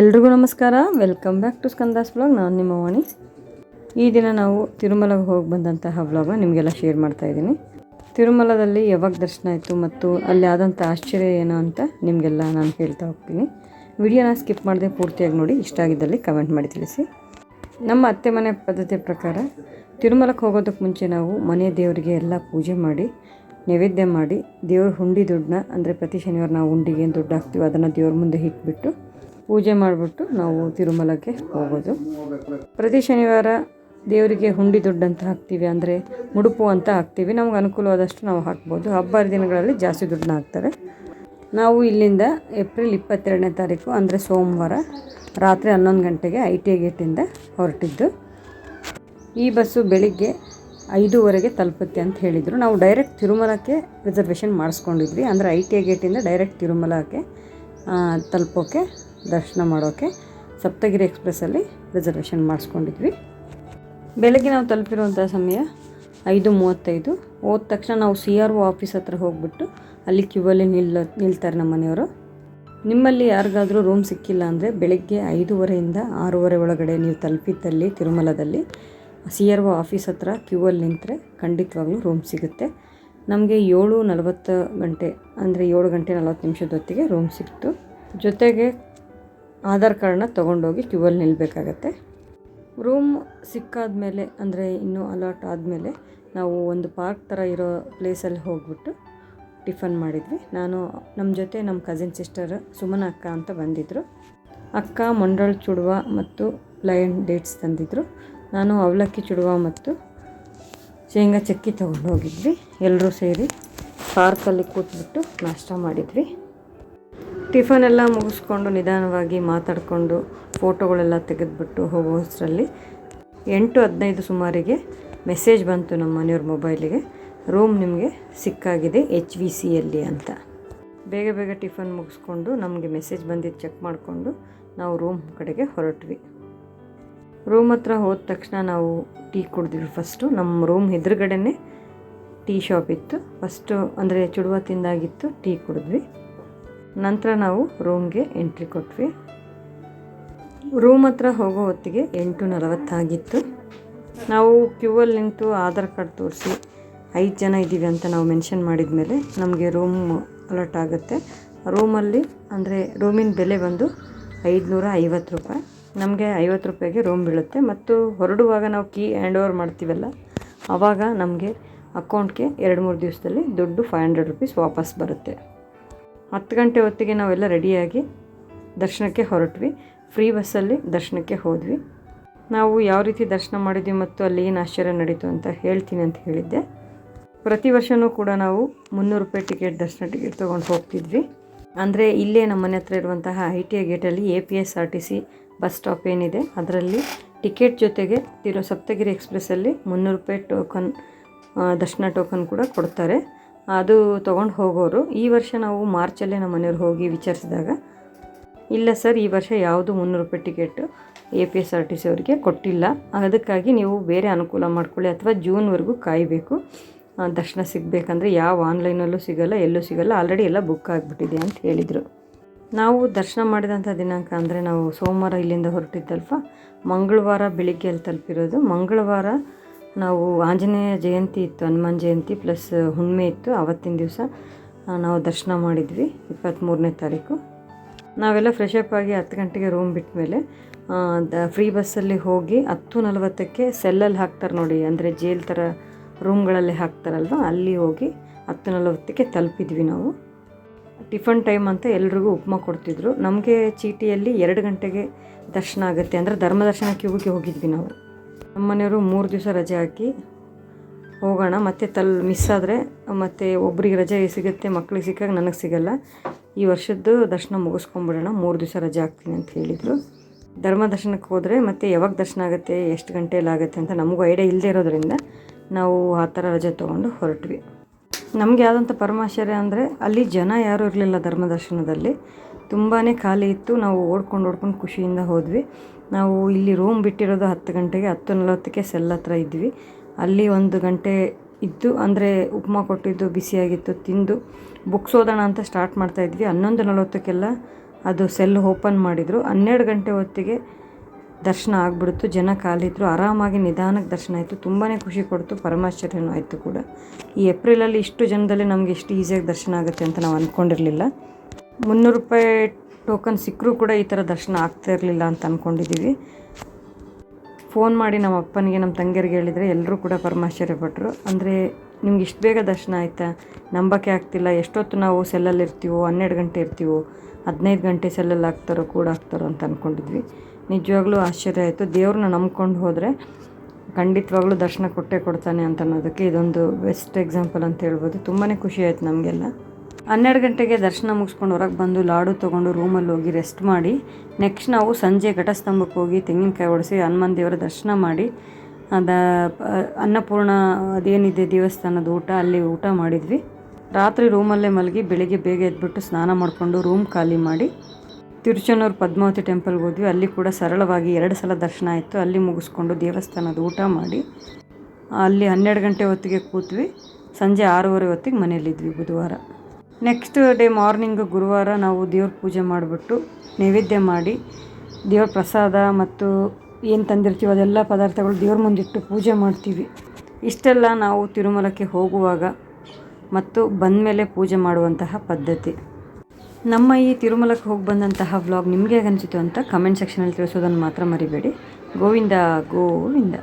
ಎಲ್ರಿಗೂ ನಮಸ್ಕಾರ. Welcome back to Skanda's blog ನಾನು ನಿಮ್ಮ ವಾಣಿ. ಈ ದಿನ ನಾವು ತಿರುಮಲಗೆ ಹೋಗಿ ಬಂದಂತಹ ಬ್ಲಾಗ್ನ ನಿಮಗೆಲ್ಲ ಶೇರ್ ಮಾಡ್ತಾ ಇದ್ದೀನಿ. ತಿರುಮಲದಲ್ಲಿ ಯಾವಾಗ ದರ್ಶನ ಆಯಿತು ಮತ್ತು ಅಲ್ಲಿ ಆದಂಥ ಆಶ್ಚರ್ಯ ಏನು ಅಂತ ನಿಮಗೆಲ್ಲ ನಾನು ಹೇಳ್ತಾ ಹೋಗ್ತೀನಿ. ವಿಡಿಯೋನ ಸ್ಕಿಪ್ ಮಾಡದೆ ಪೂರ್ತಿಯಾಗಿ ನೋಡಿ, ಇಷ್ಟ ಆಗಿದ್ದಲ್ಲಿ ಕಮೆಂಟ್ ಮಾಡಿ ತಿಳಿಸಿ. ನಮ್ಮ ಅತ್ತೆ ಮನೆ ಪದ್ಧತಿ ಪ್ರಕಾರ ತಿರುಮಲಕ್ಕೆ ಹೋಗೋದಕ್ಕೆ ಮುಂಚೆ ನಾವು ಮನೆ ದೇವರಿಗೆ ಎಲ್ಲ ಪೂಜೆ ಮಾಡಿ, ನೈವೇದ್ಯ ಮಾಡಿ, ದೇವ್ರ ಹುಂಡಿ ದುಡ್ಡನ್ನ, ಅಂದರೆ ಪ್ರತಿ ಶನಿವಾರ ನಾವು ಹುಂಡಿಗೆ ಏನು ದುಡ್ಡು ಹಾಕ್ತೀವಿ, ಅದನ್ನು ದೇವ್ರ ಮುಂದೆ ಇಟ್ಬಿಟ್ಟು ಪೂಜೆ ಮಾಡಿಬಿಟ್ಟು ನಾವು ತಿರುಮಲಕ್ಕೆ ಹೋಗೋದು. ಪ್ರತಿ ಶನಿವಾರ ದೇವರಿಗೆ ಹುಂಡಿ ದುಡ್ಡು ಅಂತ ಹಾಕ್ತೀವಿ, ಅಂದರೆ ಮುಡುಪು ಅಂತ ಹಾಕ್ತೀವಿ. ನಮ್ಗೆ ಅನುಕೂಲವಾದಷ್ಟು ನಾವು ಹಾಕ್ಬೋದು. ಹಬ್ಬ ದಿನಗಳಲ್ಲಿ ಜಾಸ್ತಿ ದುಡ್ಡನ್ನ ಹಾಕ್ತಾರೆ. ನಾವು ಇಲ್ಲಿಂದ ಏಪ್ರಿಲ್ ಇಪ್ಪತ್ತೆರಡನೇ ತಾರೀಕು, ಅಂದರೆ ಸೋಮವಾರ ರಾತ್ರಿ ಹನ್ನೊಂದು ಗಂಟೆಗೆ ಐ ಟಿ ಗೇಟಿಂದ ಹೊರಟಿದ್ದು, ಈ ಬಸ್ಸು ಬೆಳಿಗ್ಗೆ ಐದೂವರೆಗೆ ತಲುಪುತ್ತೆ ಅಂತ ಹೇಳಿದರು. ನಾವು ಡೈರೆಕ್ಟ್ ತಿರುಮಲಕ್ಕೆ ರಿಸರ್ವೇಷನ್ ಮಾಡಿಸ್ಕೊಂಡಿದ್ವಿ. ಅಂದರೆ ಐ ಟಿ ಗೇಟಿಂದ ಡೈರೆಕ್ಟ್ ತಿರುಮಲಕ್ಕೆ ತಲುಪೋಕೆ ದರ್ಶನ ಮಾಡೋಕ್ಕೆ ಸಪ್ತಗಿರಿ ಎಕ್ಸ್ಪ್ರೆಸ್ಸಲ್ಲಿ ರಿಸರ್ವೇಷನ್ ಮಾಡಿಸ್ಕೊಂಡಿದ್ವಿ. ಬೆಳಗ್ಗೆ ನಾವು ತಲುಪಿರುವಂಥ ಸಮಯ ಐದು ಮೂವತ್ತೈದು. ಹೋದ ತಕ್ಷಣ ನಾವು ಸಿ ಆರ್ ಒ ಆಫೀಸ್ ಹತ್ರ ಹೋಗ್ಬಿಟ್ಟು ಅಲ್ಲಿ ಕ್ಯೂವಲ್ಲಿ ನಿಲ್ಲ, ನಿಲ್ತಾರೆ ನಮ್ಮ ಮನೆಯವರು. ನಿಮ್ಮಲ್ಲಿ ಯಾರಿಗಾದರೂ ರೂಮ್ ಸಿಕ್ಕಿಲ್ಲ ಅಂದರೆ ಬೆಳಗ್ಗೆ ಐದೂವರೆಯಿಂದ ಆರೂವರೆ ಒಳಗಡೆ ನೀವು ತಲುಪಿದ್ದಲ್ಲಿ, ತಿರುಮಲದಲ್ಲಿ ಸಿ ಆರ್ ಒ ಆಫೀಸ್ ಹತ್ರ ಕ್ಯೂವಲ್ಲಿ ನಿಂತರೆ ಖಂಡಿತವಾಗ್ಲೂ ರೂಮ್ ಸಿಗುತ್ತೆ. ನಮಗೆ ಏಳು ನಲವತ್ತು ಗಂಟೆ ಅಂದರೆ ಏಳು ಗಂಟೆ ನಲವತ್ತು ನಿಮಿಷದೊತ್ತಿಗೆ ರೂಮ್ ಸಿಕ್ತು ಜೊತೆಗೆ ಆಧಾರ್ ಕಾರ್ಡನ್ನ ತೊಗೊಂಡೋಗಿ ಕ್ಯೂವಲ್ಲಿ ನಿಲ್ಲಬೇಕಾಗತ್ತೆ ರೂಮ್ ಸಿಕ್ಕಾದ ಮೇಲೆ ಅಂದರೆ ಇನ್ನೂ ಅಲಾಟ್ ಆದಮೇಲೆ ನಾವು ಒಂದು ಪಾರ್ಕ್ ಥರ ಇರೋ ಪ್ಲೇಸಲ್ಲಿ ಹೋಗ್ಬಿಟ್ಟು ಟಿಫನ್ ಮಾಡಿದ್ವಿ. ನಾನು ನಮ್ಮ ಜೊತೆ ನಮ್ಮ ಕಸಿನ್ ಸಿಸ್ಟರ್ ಸುಮನ ಅಕ್ಕ ಅಂತ ಬಂದಿದ್ದರು ಅಕ್ಕ ಮಂಡಳ ಚುಡುವ ಮತ್ತು ಲಯನ್ ಡೇಟ್ಸ್ ತಂದಿದ್ದರು ನಾನು ಅವಲಕ್ಕಿ ಚುಡುವ ಮತ್ತು ಶೇಂಗಾ ಚಕ್ಕಿ ತೊಗೊಂಡು ಹೋಗಿದ್ವಿ ಎಲ್ಲರೂ ಸೇರಿ ಪಾರ್ಕಲ್ಲಿ ಕೂತ್ಬಿಟ್ಟು ನಾಷ್ಟ ಮಾಡಿದ್ವಿ. ಟಿಫನ್ ಎಲ್ಲ ಮುಗಿಸ್ಕೊಂಡು ನಿಧಾನವಾಗಿ ಮಾತಾಡಿಕೊಂಡು ಫೋಟೋಗಳೆಲ್ಲ ತೆಗೆದುಬಿಟ್ಟು ಹೋಗೋಷ್ಟರಲ್ಲಿ ಎಂಟು ಹದಿನೈದು ಸುಮಾರಿಗೆ ಮೆಸೇಜ್ ಬಂತು ನಮ್ಮ ಮನೆಯವ್ರ ಮೊಬೈಲಿಗೆ. ರೂಮ್ ನಿಮಗೆ ಸಿಕ್ಕಾಗಿದೆ ಎಚ್ ವಿ ಸಿಯಲ್ಲಿ ಅಂತ. ಬೇಗ ಬೇಗ ಟಿಫನ್ ಮುಗಿಸ್ಕೊಂಡು ನಮಗೆ ಮೆಸೇಜ್ ಬಂದಿದ್ದು ಚೆಕ್ ಮಾಡಿಕೊಂಡು ನಾವು ರೂಮ್ ಕಡೆಗೆ ಹೊರಟ್ವಿ. ರೂಮ್ ಹತ್ರ ಹೋದ ತಕ್ಷಣ ನಾವು ಟೀ ಕುಡಿದ್ವಿ ಫಸ್ಟು. ನಮ್ಮ ರೂಮ್ ಎದುರುಗಡೆನೇ ಟೀ ಶಾಪ್ ಇತ್ತು. ಫಸ್ಟು ಅಂದರೆ ಚುಡುವ ತಿಂದಾಗಿತ್ತು, ಟೀ ಕುಡಿದ್ವಿ. ನಂತರ ನಾವು ರೂಮ್ಗೆ ಎಂಟ್ರಿ ಕೊಟ್ವಿ. ರೂಮ್ ಹತ್ರ ಹೋಗೋ ಹೊತ್ತಿಗೆ ಎಂಟು ನಲವತ್ತಾಗಿತ್ತು. ನಾವು ಕ್ಯೂವಲ್ಲಿ ನಿಂತು ಆಧಾರ್ ಕಾರ್ಡ್ ತೋರಿಸಿ ಐದು ಜನ ಇದ್ದೀವಿ ಅಂತ ನಾವು ಮೆನ್ಷನ್ ಮಾಡಿದ ಮೇಲೆ ನಮಗೆ ರೂಮ್ ಅಲರ್ಟ್ ಆಗುತ್ತೆ. ರೂಮಲ್ಲಿ ಅಂದರೆ ರೂಮಿನ ಬೆಲೆ ಬಂದು ಐದುನೂರ ಐವತ್ತು ರೂಪಾಯಿ. ನಮಗೆ ಐವತ್ತು ರೂಪಾಯಿಗೆ ರೂಮ್ ಬೀಳುತ್ತೆ ಮತ್ತು ಹೊರಡುವಾಗ ನಾವು ಕೀ ಹ್ಯಾಂಡ್ ಓವರ್ ಮಾಡ್ತೀವಲ್ಲ ಆವಾಗ ನಮಗೆ ಅಕೌಂಟ್ಗೆ ಎರಡು ಮೂರು ದಿವಸದಲ್ಲಿ ದುಡ್ಡು ಫೈವ್ ಹಂಡ್ರೆಡ್ ರುಪೀಸ್ ವಾಪಸ್ ಬರುತ್ತೆ. ಹತ್ತು ಗಂಟೆ ಹೊತ್ತಿಗೆ ನಾವೆಲ್ಲ ರೆಡಿಯಾಗಿ ದರ್ಶನಕ್ಕೆ ಹೊರಟ್ವಿ. ಫ್ರೀ ಬಸ್ಸಲ್ಲಿ ದರ್ಶನಕ್ಕೆ ಹೋದ್ವಿ. ನಾವು ಯಾವ ರೀತಿ ದರ್ಶನ ಮಾಡಿದ್ವಿ ಮತ್ತು ಅಲ್ಲಿ ಏನು ಆಶ್ಚರ್ಯ ನಡೀತು ಅಂತ ಹೇಳ್ತೀನಿ ಅಂತ ಹೇಳಿದ್ದೆ. ಪ್ರತಿ ವರ್ಷವೂ ಕೂಡ ನಾವು ಮುನ್ನೂರು ರೂಪಾಯಿ ಟಿಕೆಟ್ ದರ್ಶನ ಟಿಕೆಟ್ ತೊಗೊಂಡು ಹೋಗ್ತಿದ್ವಿ. ಅಂದರೆ ಇಲ್ಲೇ ನಮ್ಮ ಮನೆ ಹತ್ರ ಇರುವಂತಹ I T I ಗೇಟಲ್ಲಿ A P S R T C bus stop ಏನಿದೆ, ಅದರಲ್ಲಿ ಟಿಕೆಟ್ ಜೊತೆಗೆ ತಿರು ಸಪ್ತಗಿರಿ ಎಕ್ಸ್ಪ್ರೆಸ್ಸಲ್ಲಿ ಮುನ್ನೂರು ರೂಪಾಯಿ ಟೋಕನ್ ದರ್ಶನ ಟೋಕನ್ ಕೂಡ ಕೊಡ್ತಾರೆ. ಅದು ತೊಗೊಂಡು ಹೋಗೋರು. ಈ ವರ್ಷ ನಾವು ಮಾರ್ಚಲ್ಲೇ ನಮ್ಮ ಮನೆಯವ್ರು ಹೋಗಿ ವಿಚಾರಿಸಿದಾಗ, ಇಲ್ಲ ಸರ್, ಈ ವರ್ಷ ಯಾವುದು ಮುನ್ನೂರು ರೂಪಾಯಿ ticket A P S R T C ಅವರಿಗೆ ಕೊಟ್ಟಿಲ್ಲ. ಅದಕ್ಕಾಗಿ ನೀವು ಬೇರೆ ಅನುಕೂಲ ಮಾಡ್ಕೊಳ್ಳಿ, ಅಥವಾ ಜೂನ್ವರೆಗೂ ಕಾಯಬೇಕು. ದರ್ಶನ ಸಿಗಬೇಕಂದ್ರೆ ಯಾವ ಆನ್ಲೈನಲ್ಲೂ ಸಿಗಲ್ಲ, ಎಲ್ಲೂ ಸಿಗಲ್ಲ, ಆಲ್ರೆಡಿ ಎಲ್ಲ ಬುಕ್ ಆಗಿಬಿಟ್ಟಿದೆ ಅಂತ ಹೇಳಿದರು. ನಾವು ದರ್ಶನ ಮಾಡಿದಂಥ ದಿನಾಂಕ ಅಂದರೆ ನಾವು ಸೋಮವಾರ ಇಲ್ಲಿಂದ ಹೊರಟಿದ್ದಲ್ವ? ಮಂಗಳವಾರ ಬೆಳಿಗ್ಗೆ ಅಲ್ಲಿ ತಲುಪಿರೋದು. ಮಂಗಳವಾರ ನಾವು ಆಂಜನೇಯ ಜಯಂತಿ ಇತ್ತು, ಹನುಮಾನ್ ಜಯಂತಿ ಪ್ಲಸ್ ಹುಣ್ಣಿಮೆ ಇತ್ತು. ಆವತ್ತಿನ ದಿವಸ ನಾವು ದರ್ಶನ ಮಾಡಿದ್ವಿ ಇಪ್ಪತ್ತ್ಮೂರನೇ ತಾರೀಕು. ನಾವೆಲ್ಲ ಫ್ರೆಶ್ ಅಪ್ ಆಗಿ ಹತ್ತು ಗಂಟೆಗೆ ರೂಮ್ ಬಿಟ್ಟ ಮೇಲೆ ಫ್ರೀ ಬಸ್ಸಲ್ಲಿ ಹೋಗಿ ಹತ್ತು ನಲವತ್ತಕ್ಕೆ ಸೆಲ್ಲಲ್ಲಿ ಹಾಕ್ತಾರೆ ನೋಡಿ, ಅಂದರೆ ಜೇಲ್ ಥರ ರೂಮ್ಗಳಲ್ಲಿ ಹಾಕ್ತಾರಲ್ವ, ಅಲ್ಲಿ ಹೋಗಿ ಹತ್ತು ನಲವತ್ತಕ್ಕೆ ತಲುಪಿದ್ವಿ ನಾವು. ಟಿಫನ್ ಟೈಮ್ ಅಂತ ಎಲ್ರಿಗೂ ಉಪ್ಮಾ ಕೊಡ್ತಿದ್ರು. ನಮಗೆ ಚೀಟಿಯಲ್ಲಿ ಎರಡು ಗಂಟೆಗೆ ದರ್ಶನ ಆಗುತ್ತೆ, ಅಂದರೆ ಧರ್ಮದರ್ಶನ ಕ್ಯೂಗೆ ಹೋಗಿದ್ವಿ ನಾವು. ನಮ್ಮ ಮನೆಯವರು ಮೂರು ದಿವಸ ರಜೆ ಹಾಕಿ ಹೋಗೋಣ. ಮತ್ತು ತಲ್ ಮಿಸ್ ಆದರೆ ಮತ್ತು ಒಬ್ರಿಗೆ ರಜೆ ಸಿಗುತ್ತೆ, ಮಕ್ಳಿಗೆ ಸಿಕ್ಕಾಗ ನನಗೆ ಸಿಗಲ್ಲ. ಈ ವರ್ಷದ್ದು ದರ್ಶನ ಮುಗಿಸ್ಕೊಂಬಿಡೋಣ ಮೂರು ದಿವಸ ರಜೆ ಹಾಕ್ತೀನಿ ಅಂತ ಹೇಳಿದರು. ಧರ್ಮ ದರ್ಶನಕ್ಕೆ ಹೋದರೆ ಮತ್ತು ಯಾವಾಗ ದರ್ಶನ ಆಗುತ್ತೆ, ಎಷ್ಟು ಗಂಟೆಯಲ್ಲಿ ಆಗುತ್ತೆ ಅಂತ ನಮಗೂ ಐಡಿಯಾ ಇಲ್ಲದೆ ಇರೋದ್ರಿಂದ ನಾವು ಆ ಥರ ರಜೆ ತೊಗೊಂಡು ಹೊರಟ್ವಿ. ನಮಗೆ ಆದಂಥ ಪರಮಾಶ್ಚರ್ಯ ಅಂದರೆ ಅಲ್ಲಿ ಜನ ಯಾರೂ ಇರಲಿಲ್ಲ ಧರ್ಮ ದರ್ಶನದಲ್ಲಿ. ತುಂಬಾ ಖಾಲಿ ಇತ್ತು. ನಾವು ಓಡ್ಕೊಂಡು ಓಡ್ಕೊಂಡು ಖುಷಿಯಿಂದ ಹೋದ್ವಿ. ನಾವು ಇಲ್ಲಿ ರೂಮ್ ಬಿಟ್ಟಿರೋದು ಹತ್ತು ಗಂಟೆಗೆ, ಹತ್ತು ನಲವತ್ತಕ್ಕೆ ಸೆಲ್ ಹತ್ರ ಇದ್ವಿ. ಅಲ್ಲಿ ಒಂದು ಗಂಟೆ ಇದ್ದು, ಅಂದರೆ ಉಪ್ಮಾ ಕೊಟ್ಟಿದ್ದು ಬಿಸಿಯಾಗಿತ್ತು ತಿಂದು ಬುಕ್ಸ್ ಓದೋಣ ಅಂತ ಸ್ಟಾರ್ಟ್ ಮಾಡ್ತಾಯಿದ್ವಿ ಹನ್ನೊಂದು ನಲವತ್ತಕ್ಕೆಲ್ಲ ಅದು ಸೆಲ್ ಓಪನ್ ಮಾಡಿದರು. ಹನ್ನೆರಡು ಗಂಟೆ ಹೊತ್ತಿಗೆ ದರ್ಶನ ಆಗಿಬಿಡ್ತು. ಜನ ಕಾಲಿದ್ರು. ಆರಾಮಾಗಿ ನಿಧಾನಕ್ಕೆ ದರ್ಶನ ಆಯಿತು. ತುಂಬಾ ಖುಷಿ ಕೊಡ್ತು. ಪರಮಾಶ್ಚರ್ಯನೂ ಆಯಿತು ಕೂಡ. ಈ ಏಪ್ರಿಲಲ್ಲಿ ಇಷ್ಟು ಜನದಲ್ಲಿ ನಮಗೆ ಇಷ್ಟು ಈಸಿಯಾಗಿ ದರ್ಶನ ಆಗುತ್ತೆ ಅಂತ ನಾವು ಅಂದ್ಕೊಂಡಿರಲಿಲ್ಲ ಮುನ್ನೂರು ರೂಪಾಯಿ ಟೋಕನ್ ಸಿಕ್ಕರೂ ಕೂಡ ಈ ಥರ ದರ್ಶನ ಆಗ್ತಾ ಇರಲಿಲ್ಲ ಅಂತ ಅಂದ್ಕೊಂಡಿದ್ದೀವಿ ಫೋನ್ ಮಾಡಿ ನಮ್ಮ ಅಪ್ಪನಿಗೆ, ನಮ್ಮ ತಂಗಿಯರಿಗೆ ಹೇಳಿದರೆ ಎಲ್ಲರೂ ಕೂಡ ಪರಮಾಶ್ಚರ್ಯಪಟ್ಟರು ಅಂದರೆ ನಿಮ್ಗೆ ಇಷ್ಟು ಬೇಗ ದರ್ಶನ ಆಯಿತಾ? ನಂಬಕ್ಕೆ ಆಗ್ತಿಲ್ಲ. ಎಷ್ಟೊತ್ತು ನಾವು ಸೆಲ್ಲಲ್ಲಿ ಇರ್ತೀವೋ, ಹನ್ನೆರಡು ಗಂಟೆ ಇರ್ತೀವೋ, ಹದಿನೈದು ಗಂಟೆ ಸೆಲ್ಲಲ್ಲಿ ಆಗ್ತಾರೋ, ಕೂಡ ಆಗ್ತಾರೋ ಅಂತ ಅಂದ್ಕೊಂಡಿದ್ವಿ ನಿಜವಾಗ್ಲೂ ಆಶ್ಚರ್ಯ ಆಯಿತು. ದೇವ್ರನ್ನ ನಂಬ್ಕೊಂಡು ಹೋದರೆ ಖಂಡಿತವಾಗ್ಲೂ ದರ್ಶನ ಕೊಟ್ಟೇ ಕೊಡ್ತಾನೆ ಅಂತ ಅನ್ನೋದಕ್ಕೆ ಇದೊಂದು ಬೆಸ್ಟ್ ಎಕ್ಸಾಂಪಲ್ ಅಂತ ಹೇಳ್ಬೋದು. ತುಂಬಾ ಖುಷಿ ಆಯಿತು ನಮಗೆಲ್ಲ. ಹನ್ನೆರಡು ಗಂಟೆಗೆ ದರ್ಶನ ಮುಗಿಸ್ಕೊಂಡು ಹೊರಗೆ ಬಂದು ಲಾಡು ತೊಗೊಂಡು ರೂಮಲ್ಲಿ ಹೋಗಿ ರೆಸ್ಟ್ ಮಾಡಿ ನೆಕ್ಸ್ಟ್ ನಾವು ಸಂಜೆ ಘಟಸ್ತಂಭಕ್ಕೆ ಹೋಗಿ ತೆಂಗಿನಕಾಯಿ ಹೊಡೆಸಿ ಹನುಮಾನ್ ದೇವರ ದರ್ಶನ ಮಾಡಿ, ಅದ ಅನ್ನಪೂರ್ಣ ಅದೇನಿದೆ ದೇವಸ್ಥಾನದ ಊಟ, ಅಲ್ಲಿ ಊಟ ಮಾಡಿದ್ವಿ. ರಾತ್ರಿ ರೂಮಲ್ಲೇ ಮಲಗಿ ಬೆಳಿಗ್ಗೆ ಬೇಗ ಎದ್ಬಿಟ್ಟು ಸ್ನಾನ ಮಾಡಿಕೊಂಡು ರೂಮ್ ಖಾಲಿ ಮಾಡಿ, ತಿರುಚನೂರು ಪದ್ಮಾವತಿ ಟೆಂಪಲ್ಗೆ ಹೋದ್ವಿ. ಅಲ್ಲಿ ಕೂಡ ಸರಳವಾಗಿ ಎರಡು ಸಲ ದರ್ಶನ ಆಯಿತು. ಅಲ್ಲಿ ಮುಗಿಸ್ಕೊಂಡು ದೇವಸ್ಥಾನದ ಊಟ ಮಾಡಿ, ಅಲ್ಲಿ ಹನ್ನೆರಡು ಗಂಟೆ ಹೊತ್ತಿಗೆ ಕೂತ್ವಿ. ಸಂಜೆ ಆರೂವರೆ ಹೊತ್ತಿಗೆ ಮನೆಯಲ್ಲಿದ್ವಿ ಬುಧವಾರ. ನೆಕ್ಸ್ಟ್ ಡೇ ಮಾರ್ನಿಂಗ್ ಗುರುವಾರ ನಾವು ದೇವ್ರ ಪೂಜೆ ಮಾಡಿಬಿಟ್ಟು ನೈವೇದ್ಯ ಮಾಡಿ, ದೇವ್ರ ಪ್ರಸಾದ ಮತ್ತು ಏನು ತಂದಿರ್ತೀವಿ ಅದೆಲ್ಲ ಪದಾರ್ಥಗಳು ದೇವ್ರ ಮುಂದಿಟ್ಟು ಪೂಜೆ ಮಾಡ್ತೀವಿ. ಇಷ್ಟೆಲ್ಲ ನಾವು ತಿರುಮಲಕ್ಕೆ ಹೋಗುವಾಗ ಮತ್ತು ಬಂದಮೇಲೆ ಪೂಜೆ ಮಾಡುವಂತಹ ಪದ್ಧತಿ. ನಮ್ಮ ಈ ತಿರುಮಲಕ್ಕೆ ಹೋಗಿ ಬಂದಂತಹ ವ್ಲಾಗ್ ನಿಮಗೆ ಅನಿಸಿತು ಅಂತ ಕಮೆಂಟ್ ಸೆಕ್ಷನಲ್ಲಿ ತಿಳಿಸೋದನ್ನು ಮಾತ್ರ ಮರಿಬೇಡಿ. ಗೋವಿಂದ ಗೋವಿಂದ.